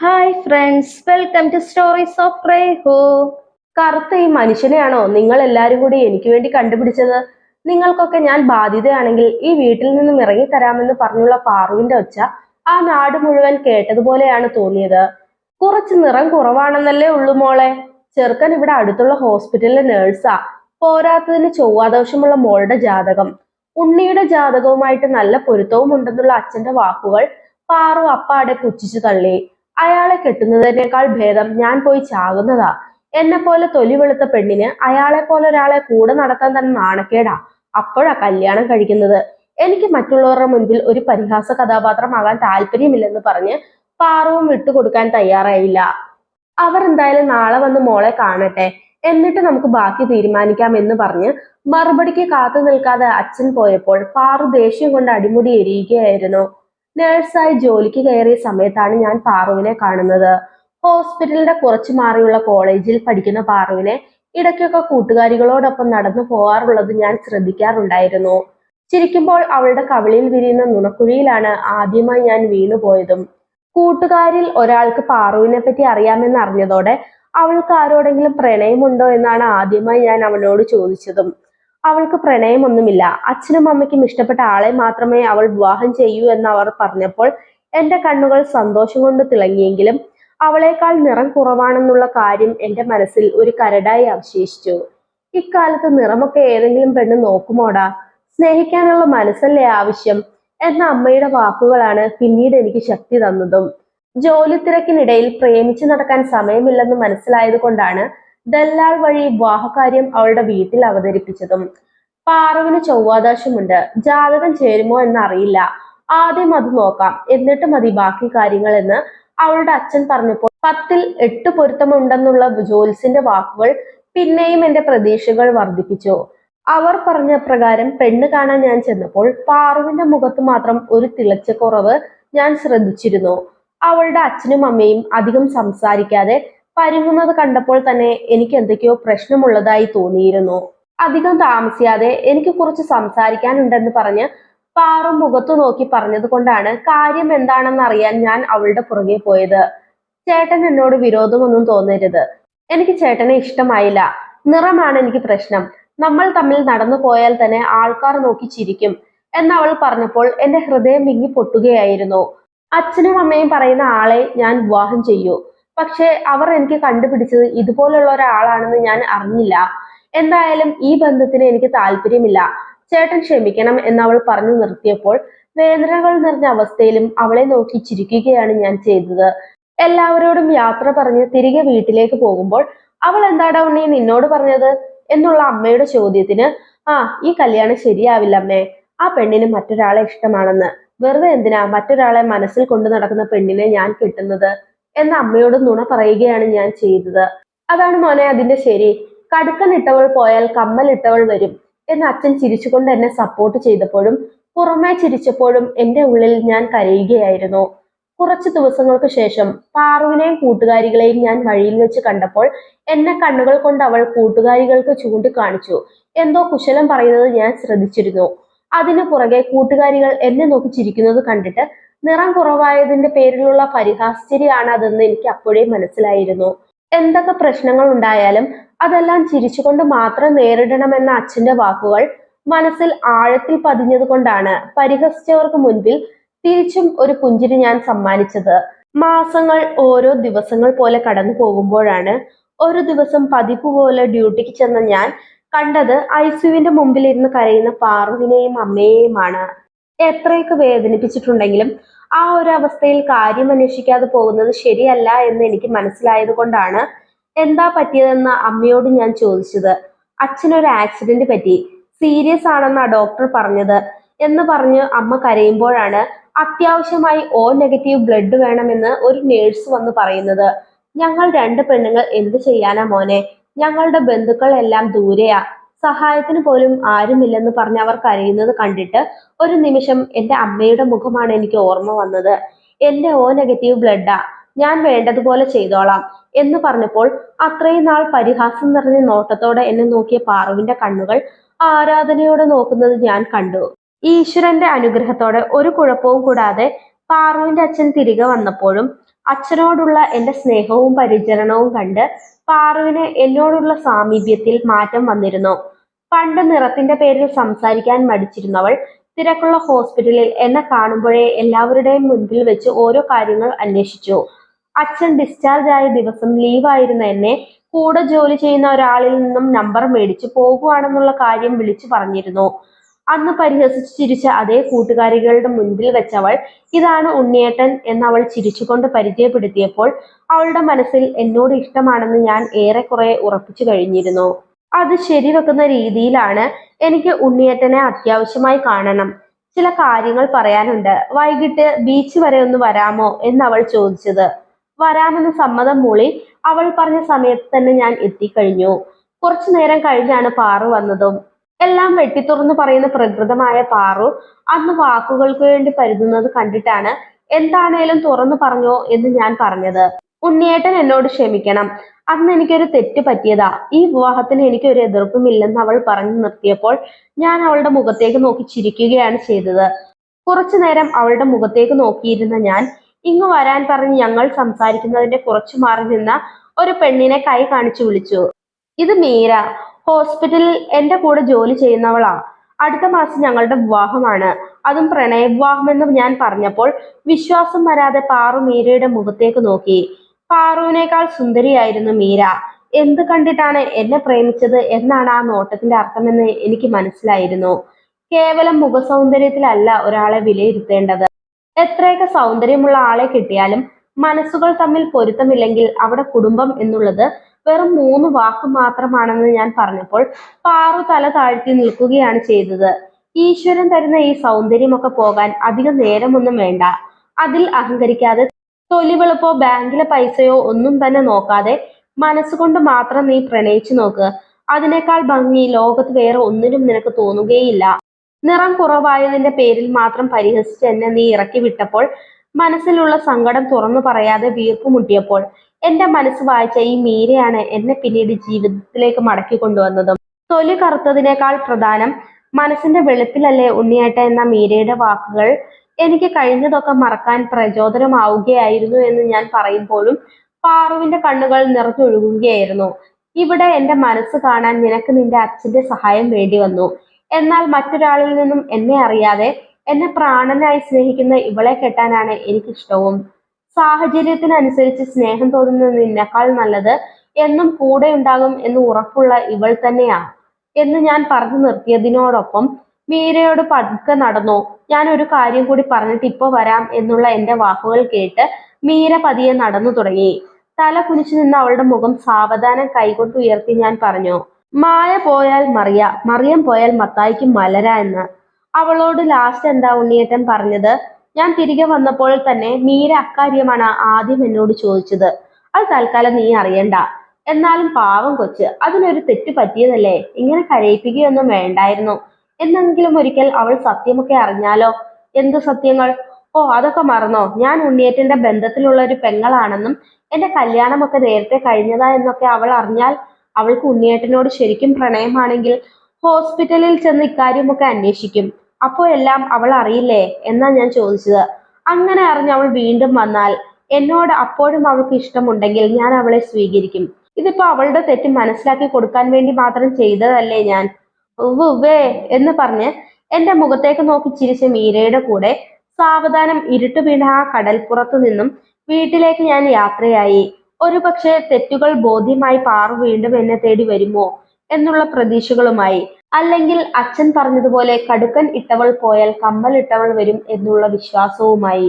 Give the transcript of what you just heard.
Hi friends welcome to stories of റേഹോ കറുത്ത ഈ മനുഷ്യനെയാണോ നിങ്ങൾ എല്ലാവരും കൂടി എനിക്ക് വേണ്ടി കണ്ടുപിടിച്ചത്? നിങ്ങൾക്കൊക്കെ ഞാൻ ബാധ്യതയാണെങ്കിൽ ഈ വീട്ടിൽ നിന്നും ഇറങ്ങിത്തരാമെന്ന് പറഞ്ഞുള്ള പാറുവിന്റെ ഒച്ച ആ നാട് മുഴുവൻ കേട്ടതുപോലെയാണ് തോന്നിയത്. കുറച്ച് നിറം കുറവാണെന്നല്ലേ ഉള്ളു മോളെ. ചെറുക്കൻ ഇവിടെ അടുത്തുള്ള ഹോസ്പിറ്റലിലെ നേഴ്സാ പോരാത്തതിന് ചൊവ്വാദോഷമുള്ള മോളുടെ ജാതകം. ഉണ്ണിയുടെ ജാതകവുമായിട്ട് നല്ല പൊരുത്തവും ഉണ്ടെന്നുള്ള അച്ഛന്റെ വാക്കുകൾ പാറു അപ്പാടെ പുച്ഛിച്ചു തള്ളി. അയാളെ കെട്ടുന്നതിനേക്കാൾ ഭേദം ഞാൻ പോയി ചാകുന്നതാ. എന്നെ പോലെ തൊലി വെളുത്ത പെണ്ണിന് അയാളെ പോലെ ഒരാളെ കൂടെ നടത്താൻ തന്നെ നാണക്കേടാ. അപ്പോഴാ കല്യാണം കഴിക്കുന്നത്. എനിക്ക് മറ്റുള്ളവരുടെ മുൻപിൽ ഒരു പരിഹാസ കഥാപാത്രമാകാൻ താല്പര്യമില്ലെന്ന് പറഞ്ഞ് പാറവും വിട്ടുകൊടുക്കാൻ തയ്യാറായില്ല. അവർ എന്തായാലും നാളെ വന്ന് മോളെ കാണട്ടെ. എന്നിട്ട് നമുക്ക് ബാക്കി തീരുമാനിക്കാം എന്ന് പറഞ്ഞ് മറുപടിക്ക് കാത്തു നിൽക്കാതെ അച്ഛൻ പോയപ്പോൾ പാറു ദേഷ്യം കൊണ്ട് അടിമുടി എരിയുകയായിരുന്നു. നഴ്സായി ജോലിക്ക് കയറിയ സമയത്താണ് ഞാൻ പാറുവിനെ കാണുന്നത്. ഹോസ്പിറ്റലിന്റെ കുറച്ചു മാറിയുള്ള കോളേജിൽ പഠിക്കുന്ന പാറുവിനെ ഇടയ്ക്കൊക്കെ കൂട്ടുകാരികളോടൊപ്പം നടന്നു പോകാറുള്ളത് ഞാൻ ശ്രദ്ധിക്കാറുണ്ടായിരുന്നു. ചിരിക്കുമ്പോൾ അവളുടെ കവിളിൽ വിരിയുന്ന നുണക്കുഴിയിലാണ് ആദ്യമായി ഞാൻ വീണുപോയതും കൂട്ടുകാരിൽ ഒരാൾക്ക് പാറുവിനെ പറ്റി അറിയാമെന്ന് അറിഞ്ഞതോടെ അവൾക്ക് ആരോടെങ്കിലും പ്രണയമുണ്ടോ എന്നാണ് ആദ്യമായി ഞാൻ അവനോട് ചോദിച്ചതും. അവൾക്ക് പ്രണയമൊന്നുമില്ല. അച്ഛനും അമ്മയ്ക്കും ഇഷ്ടപ്പെട്ട ആളെ മാത്രമേ അവൾ വിവാഹം ചെയ്യൂ എന്ന് അവർ പറഞ്ഞപ്പോൾ എന്റെ കണ്ണുകൾ സന്തോഷം കൊണ്ട് തിളങ്ങിയെങ്കിലും അവളേക്കാൾ നിറം കുറവാണെന്നുള്ള കാര്യം എന്റെ മനസ്സിൽ ഒരു കരടായി അവശേഷിച്ചു. ഇക്കാലത്ത് നിറമൊക്കെ ഏതെങ്കിലും പെണ്ണ് നോക്കുമോടാ? സ്നേഹിക്കാനുള്ള മനസ്സല്ലേ ആവശ്യം? എന്ന അമ്മയുടെ വാക്കുകളാണ് പിന്നീട് എനിക്ക് ശക്തി തന്നതും. ജോലി തിരക്കിനിടയിൽ പ്രേമിച്ചു നടക്കാൻ സമയമില്ലെന്ന് മനസ്സിലായത് കൊണ്ടാണ് ദല്ലാൾ വഴി വിവാഹകാര്യം അവളുടെ വീട്ടിൽ അവതരിപ്പിച്ചതും. പാറുവിന് ചൊവ്വാദാശമുണ്ട്. ജാതകം ചേരുമോ എന്നറിയില്ല. ആദ്യം അത് നോക്കാം. എന്നിട്ട് മതി ബാക്കി കാര്യങ്ങൾ എന്ന് അവളുടെ അച്ഛൻ പറഞ്ഞപ്പോൾ പത്തിൽ എട്ട് പൊരുത്തമുണ്ടെന്നുള്ള ജോൽസിന്റെ വാക്കുകൾ പിന്നെയും എന്റെ പ്രതീക്ഷകൾ വർദ്ധിപ്പിച്ചു. അവർ പറഞ്ഞ പ്രകാരം പെണ്ണ് കാണാൻ ഞാൻ ചെന്നപ്പോൾ പാറുവിന്റെ മുഖത്ത് മാത്രം ഒരു തിളച്ച കുറവ് ഞാൻ ശ്രദ്ധിച്ചിരുന്നു. അവളുടെ അച്ഛനും അമ്മയും അധികം സംസാരിക്കാതെ പരുങ്ങുന്നത് കണ്ടപ്പോൾ തന്നെ എനിക്ക് എന്തൊക്കെയോ പ്രശ്നമുള്ളതായി തോന്നിയിരുന്നു. അധികം താമസിയാതെ എനിക്ക് കുറച്ച് സംസാരിക്കാനുണ്ടെന്ന് പറഞ്ഞ് പാറു മുഖത്തു നോക്കി പറഞ്ഞത് കൊണ്ടാണ് കാര്യം എന്താണെന്ന് അറിയാൻ ഞാൻ അവളുടെ പുറകെ പോയത്. ചേട്ടൻ എന്നോട് വിരോധമൊന്നും തോന്നരുത്. എനിക്ക് ചേട്ടനെ ഇഷ്ടമായില്ല. നിറമാണ് എനിക്ക് പ്രശ്നം. നമ്മൾ തമ്മിൽ നടന്നു പോയാൽ തന്നെ ആൾക്കാർ നോക്കി ചിരിക്കും എന്ന് അവൾ പറഞ്ഞപ്പോൾ എന്റെ ഹൃദയം വിങ്ങി പൊട്ടുകയായിരുന്നു. അച്ഛനും അമ്മയും പറയുന്ന ആളെ ഞാൻ വിവാഹം ചെയ്യൂ. പക്ഷെ അവർ എനിക്ക് കണ്ടുപിടിച്ചത് ഇതുപോലുള്ള ഒരാളാണെന്ന് ഞാൻ അറിഞ്ഞില്ല. എന്തായാലും ഈ ബന്ധത്തിന് എനിക്ക് താല്പര്യമില്ല. ചേട്ടൻ ക്ഷമിക്കണം എന്ന് അവൾ പറഞ്ഞു നിർത്തിയപ്പോൾ വേദനകൾ നിറഞ്ഞ അവസ്ഥയിലും അവളെ നോക്കി ചിരിക്കുകയാണ് ഞാൻ ചെയ്തത്. എല്ലാവരോടും യാത്ര പറഞ്ഞ് തിരികെ വീട്ടിലേക്ക് പോകുമ്പോൾ അവൾ എന്താടാ ഉണ്ണി നിന്നോട് പറഞ്ഞത്? എന്നുള്ള അമ്മയുടെ ചോദ്യത്തിന് ആ ഈ കല്യാണം ശരിയാവില്ല അമ്മേ ആ പെണ്ണിന് മറ്റൊരാളെ ഇഷ്ടമാണെന്ന്. വെറുതെ എന്തിനാ മറ്റൊരാളെ മനസ്സിൽ കൊണ്ടു നടക്കുന്ന പെണ്ണിനെ ഞാൻ കിട്ടുന്നത്? എന്ന അമ്മയോട് നുണ പറയുകയാണ് ഞാൻ ചെയ്തത്. അതാണ് മോനെ അതിന്റെ ശരി. കടുക്കനിട്ടവൾ പോയാൽ കമ്മലിട്ടവൾ വരും എന്ന് അച്ഛൻ ചിരിച്ചുകൊണ്ട് എന്നെ സപ്പോർട്ട് ചെയ്തപ്പോഴും പുറമേ ചിരിച്ചപ്പോഴും എന്റെ ഉള്ളിൽ ഞാൻ കരയുകയായിരുന്നു. കുറച്ച് ദിവസങ്ങൾക്ക് ശേഷം പാറുവിനെയും കൂട്ടുകാരികളെയും ഞാൻ വഴിയിൽ വെച്ച് കണ്ടപ്പോൾ എന്നെ കണ്ണുകൾ കൊണ്ട് അവൾ കൂട്ടുകാരികൾക്ക് ചൂണ്ടിക്കാണിച്ചു. എന്തോ കുശലം പറയുന്നത് ഞാൻ ശ്രദ്ധിച്ചിരുന്നു. അതിനു പുറകെ കൂട്ടുകാരികൾ എന്നെ നോക്കി ചിരിക്കുന്നത് കണ്ടിട്ട് നിറം കുറവായതിന്റെ പേരിലുള്ള പരിഹാസച്ചിരിയാണ് അതെന്ന് എനിക്ക് അപ്പോഴേ മനസ്സിലായിരുന്നു. എന്തൊക്കെ പ്രശ്നങ്ങൾ ഉണ്ടായാലും അതെല്ലാം ചിരിച്ചുകൊണ്ട് മാത്രം നേരിടണമെന്ന അച്ഛന്റെ വാക്കുകൾ മനസ്സിൽ ആഴത്തിൽ പതിഞ്ഞത് കൊണ്ടാണ് പരിഹസിച്ചവർക്ക് മുൻപിൽ തിരിച്ചും ഒരു പുഞ്ചിരി ഞാൻ സമ്മാനിച്ചത്. മാസങ്ങൾ ഓരോ ദിവസങ്ങൾ പോലെ കടന്നു പോകുമ്പോഴാണ് ഒരു ദിവസം പതിപ്പ് പോലെ ഡ്യൂട്ടിക്ക് ചെന്ന ഞാൻ കണ്ടത് ഐസുവിന്റെ മുമ്പിൽ ഇരുന്ന് കരയുന്ന പാറുവിനെയും അമ്മയെയുമാണ്. എത്രയൊക്കെ വേദനിപ്പിച്ചിട്ടുണ്ടെങ്കിലും ആ ഒരു അവസ്ഥയിൽ കാര്യം അന്വേഷിക്കാതെ പോകുന്നത് ശരിയല്ല എന്ന് എനിക്ക് മനസ്സിലായത് കൊണ്ടാണ്. എന്താ പറ്റിയതെന്ന് അമ്മയോട് ഞാൻ ചോദിച്ചത്. അച്ഛനൊരു ആക്സിഡന്റ് പറ്റി. സീരിയസ് ആണെന്നാ ഡോക്ടർ പറഞ്ഞത് എന്ന് പറഞ്ഞ് അമ്മ കരയുമ്പോഴാണ് അത്യാവശ്യമായി ഓ നെഗറ്റീവ് ബ്ലഡ് വേണമെന്ന് ഒരു നേഴ്സ് വന്ന് പറയുന്നത്. ഞങ്ങൾ രണ്ട് പെണ്ണുങ്ങൾ എന്ത് ചെയ്യാനാ മോനെ? ഞങ്ങളുടെ ബന്ധുക്കൾ എല്ലാം ദൂരെയാ. സഹായത്തിന് പോലും ആരുമില്ലെന്ന് പറഞ്ഞ് അവർ കരയുന്നത് കണ്ടിട്ട് ഒരു നിമിഷം എന്റെ അമ്മയുടെ മുഖമാണ് എനിക്ക് ഓർമ്മ വന്നത്. എന്റെ ഓ നെഗറ്റീവ് ബ്ലഡാ ഞാൻ വേണ്ടതുപോലെ ചെയ്തോളാം എന്ന് പറഞ്ഞപ്പോൾ അത്രയും നാൾ പരിഹാസം നിറഞ്ഞ നോട്ടത്തോടെ എന്നെ നോക്കിയ പാറുവിന്റെ കണ്ണുകൾ ആരാധനയോടെ നോക്കുന്നത് ഞാൻ കണ്ടു. ഈശ്വരന്റെ അനുഗ്രഹത്തോടെ ഒരു കുഴപ്പവും കൂടാതെ പാറുവിന്റെ അച്ഛൻ തിരികെ വന്നപ്പോഴും അച്ഛനോടുള്ള എന്റെ സ്നേഹവും പരിചരണവും കണ്ട് പാറുവിന് എന്നോടുള്ള സാമീപ്യത്തിൽ മാറ്റം വന്നിരുന്നു. പണ്ട് നിറത്തിന്റെ പേരിൽ സംസാരിക്കാൻ മടിച്ചിരുന്നവൾ തിരക്കുള്ള ഹോസ്പിറ്റലിൽ എന്നെ കാണുമ്പോഴേ എല്ലാവരുടെയും മുൻപിൽ വെച്ച് ഓരോ കാര്യങ്ങൾ അന്വേഷിച്ചു. അച്ഛൻ ഡിസ്ചാർജ് ആയ ദിവസം ലീവായിരുന്ന എന്നെ കൂടെ ജോലി ചെയ്യുന്ന ഒരാളിൽ നിന്നും നമ്പർ മേടിച്ച് പോകുവാണെന്നുള്ള കാര്യം വിളിച്ചു പറഞ്ഞിരുന്നു. അന്ന് പരിഹസിച്ച് ചിരിച്ച അതേ കൂട്ടുകാരികളുടെ മുൻപിൽ വെച്ചവൾ ഇതാണ് ഉണ്ണിയേട്ടൻ എന്ന് അവൾ ചിരിച്ചുകൊണ്ട് പരിചയപ്പെടുത്തിയപ്പോൾ അവളുടെ മനസ്സിൽ എന്നോട് ഇഷ്ടമാണെന്ന് ഞാൻ ഏറെക്കുറെ ഉറപ്പിച്ചു കഴിഞ്ഞിരുന്നു. അത് ശരിവെക്കുന്ന രീതിയിലാണ് എനിക്ക് ഉണ്ണിയേട്ടനെ അത്യാവശ്യമായി കാണണം. ചില കാര്യങ്ങൾ പറയാനുണ്ട്. വൈകിട്ട് ബീച്ച് വരെ ഒന്ന് വരാമോ? എന്നവൾ ചോദിച്ചത്. വരാമെന്ന് സമ്മതം മൂളി അവൾ പറഞ്ഞ സമയത്ത് തന്നെ ഞാൻ എത്തിക്കഴിഞ്ഞു. കുറച്ചു നേരം കഴിഞ്ഞാണ് പാറു വന്നതും. എല്ലാം വെട്ടിത്തുറന്ന് പറയുന്ന പ്രകൃതമായ പാറു അന്ന് വാക്കുകൾക്ക് വേണ്ടി പരുതുന്നത് കണ്ടിട്ടാണ് എന്താണേലും തുറന്നു പറഞ്ഞോ എന്ന് ഞാൻ പറഞ്ഞത്. ഉണ്ണിയേട്ടൻ എന്നോട് ക്ഷമിക്കണം. അന്ന് എനിക്കൊരു തെറ്റ് പറ്റിയതാ. ഈ വിവാഹത്തിന് എനിക്ക് ഒരു എതിർപ്പുമില്ലെന്ന് അവൾ പറഞ്ഞു നിർത്തിയപ്പോൾ ഞാൻ അവളുടെ മുഖത്തേക്ക് നോക്കി ചിരിക്കുകയാണ് ചെയ്തത്. കുറച്ചു നേരം അവളുടെ മുഖത്തേക്ക് നോക്കിയിരുന്ന ഞാൻ ഇങ്ങ് വരാൻ പറഞ്ഞ് ഞങ്ങൾ സംസാരിക്കുന്നതിന്റെ കുറച്ചു മാറി നിന്ന ഒരു പെണ്ണിനെ കൈ കാണിച്ചു വിളിച്ചു. ഇത് മീര. ഹോസ്പിറ്റലിൽ എന്റെ കൂടെ ജോലി ചെയ്യുന്നവളാ. അടുത്ത മാസം ഞങ്ങളുടെ വിവാഹമാണ്. അതും പ്രണയ വിവാഹം എന്ന് ഞാൻ പറഞ്ഞപ്പോൾ വിശ്വാസം വരാതെ പാറു മീരയുടെ മുഖത്തേക്ക് നോക്കി. പാറുവിനേക്കാൾ സുന്ദരിയായിരുന്നു മീര. എന്ത് കണ്ടിട്ടാണ് എന്നെ പ്രേമിച്ചത് എന്നാണ് ആ നോട്ടത്തിന്റെ അർത്ഥമെന്ന് എനിക്ക് മനസ്സിലായിരുന്നു. കേവലം മുഖസൗന്ദര്യത്തിലല്ല ഒരാളെ വിലയിരുത്തേണ്ടത്. എത്രയൊക്കെ സൗന്ദര്യമുള്ള ആളെ കിട്ടിയാലും മനസ്സുകൾ തമ്മിൽ പൊരുത്തമില്ലെങ്കിൽ അവിടെ കുടുംബം എന്നുള്ളത് വെറും മൂന്ന് വാക്ക് മാത്രമാണെന്ന് ഞാൻ പറഞ്ഞപ്പോൾ പാറു തല താഴ്ത്തി നിൽക്കുകയാണ് ചെയ്തത്. ഈശ്വരൻ തരുന്ന ഈ സൗന്ദര്യമൊക്കെ പോകാൻ അധികം നേരമൊന്നും വേണ്ട. അതിൽ അഹങ്കരിക്കാതെ തൊലിവെളുപ്പോ ബാങ്കിലെ പൈസയോ ഒന്നും തന്നെ നോക്കാതെ മനസ്സുകൊണ്ട് മാത്രം നീ പ്രണയിച്ചു നോക്ക്. അതിനേക്കാൾ ഭംഗി ലോകത്ത് വേറെ ഒന്നിനും നിനക്ക് തോന്നുകയില്ല. നിറം കുറവായതിന്റെ പേരിൽ മാത്രം പരിഹസിച്ച് എന്നെ നീ ഇറക്കി വിട്ടപ്പോൾ മനസ്സിലുള്ള സങ്കടം തുറന്നു പറയാതെ വീർപ്പ് എന്റെ മനസ്സ് വായിച്ച ഈ മീരയാണ് എന്നെ പിന്നീട് ജീവിതത്തിലേക്ക് മടക്കി കൊണ്ടുവന്നതും. തൊലി കറുത്തതിനേക്കാൾ പ്രധാനം മനസ്സിന്റെ വെളുപ്പിലല്ലേ ഉണ്ണിയേട്ട എന്ന മീരയുടെ വാക്കുകൾ. എനിക്ക് കഴിഞ്ഞതൊക്കെ മറക്കാൻ പ്രചോദനമാവുകയായിരുന്നു എന്ന് ഞാൻ പറയുമ്പോഴും പാറുവിന്റെ കണ്ണുകൾ നിറഞ്ഞൊഴുകുകയായിരുന്നു. ഇവിടെ എന്റെ മനസ്സ് കാണാൻ നിനക്ക് നിന്റെ അച്ഛന്റെ സഹായം വേണ്ടി വന്നു. എന്നാൽ മറ്റൊരാളിൽ നിന്നും എന്നെ അറിയാതെ എന്നെ പ്രാണനായി സ്നേഹിക്കുന്ന ഇവളെ കെട്ടാനാണ് എനിക്കിഷ്ടവും. സാഹചര്യത്തിനനുസരിച്ച് സ്നേഹം തോന്നുന്ന നിന്നെക്കാൾ നല്ലത് എന്നും കൂടെ ഉണ്ടാകും എന്ന് ഉറപ്പുള്ള ഇവൾ തന്നെയാണ്. എന്ന് ഞാൻ പറഞ്ഞു നിർത്തിയതിനോടൊപ്പം മീരയോട് പതുക്കെ നടന്നു. ഞാൻ ഒരു കാര്യം കൂടി പറഞ്ഞിട്ട് ഇപ്പൊ വരാം എന്നുള്ള എന്റെ വാക്കുകൾ കേട്ട് മീര പതിയെ നടന്നു തുടങ്ങി. തല കുനിച്ചു നിന്ന് അവളുടെ മുഖം സാവധാനം കൈകൊണ്ട് ഉയർത്തി ഞാൻ പറഞ്ഞു മായ പോയാൽ മറിയ മറിയം പോയാൽ മത്തായിക്ക് മലര എന്ന്. അവളോട് ലാസ്റ്റ് എന്താ ഉണ്ണിയേറ്റം പറഞ്ഞത്? ഞാൻ തിരികെ വന്നപ്പോൾ തന്നെ മീര അക്കാര്യമാണ് ആദ്യം എന്നോട് ചോദിച്ചത്. അത് തൽക്കാലം നീ അറിയണ്ട. എന്നാലും പാവം കൊച്ച് അതിനൊരു തെറ്റ് പറ്റിയതല്ലേ? ഇങ്ങനെ കരയിപ്പിക്കുകയൊന്നും വേണ്ടായിരുന്നു. എന്നെങ്കിലും ഒരിക്കൽ അവൾ സത്യമൊക്കെ അറിഞ്ഞാലോ? എന്ത് സത്യങ്ങൾ? ഓ അതൊക്കെ മറന്നോ? ഞാൻ ഉണ്ണിയേറ്റന്റെ ബന്ധത്തിലുള്ള ഒരു പെങ്ങളാണെന്നും എന്റെ കല്യാണമൊക്കെ നേരത്തെ കഴിഞ്ഞതാ എന്നൊക്കെ അവൾ അറിഞ്ഞാൽ അവൾക്ക് ഉണ്ണിയേട്ടനോട് ശരിക്കും പ്രണയമാണെങ്കിൽ ഹോസ്പിറ്റലിൽ ചെന്ന് ഇക്കാര്യമൊക്കെ അന്വേഷിക്കും. അപ്പോ എല്ലാം അവൾ അറിയില്ലേ എന്നാ ഞാൻ ചോദിച്ചത്. അങ്ങനെ അറിഞ്ഞ് അവൾ വീണ്ടും വന്നാൽ എന്നോട് അപ്പോഴും അവൾക്ക് ഇഷ്ടമുണ്ടെങ്കിൽ ഞാൻ അവളെ സ്വീകരിക്കും. ഇതിപ്പോ അവളുടെ തെറ്റ് മനസ്സിലാക്കി കൊടുക്കാൻ വേണ്ടി മാത്രം ചെയ്തതല്ലേ ഞാൻ? ഉവ്വേ എന്ന് പറഞ്ഞ് എന്റെ മുഖത്തേക്ക് നോക്കി ചിരിച്ച മീരയുടെ കൂടെ സാവധാനം ഇരുട്ട് വീണ ആ കടൽപ്പുറത്തു നിന്നും വീട്ടിലേക്ക് ഞാൻ യാത്രയായി. ഒരു പക്ഷേ തെറ്റുകൾ ബോധ്യമായി പാറു വീണ്ടും എന്നെ തേടി വരുമോ എന്നുള്ള പ്രതീക്ഷകളുമായി അല്ലെങ്കിൽ അച്ഛൻ പറഞ്ഞതുപോലെ കടുക്കൻ ഇട്ടവൾ പോയാൽ കമ്മൽ ഇട്ടവൾ വരും എന്നുള്ള വിശ്വാസവുമായി.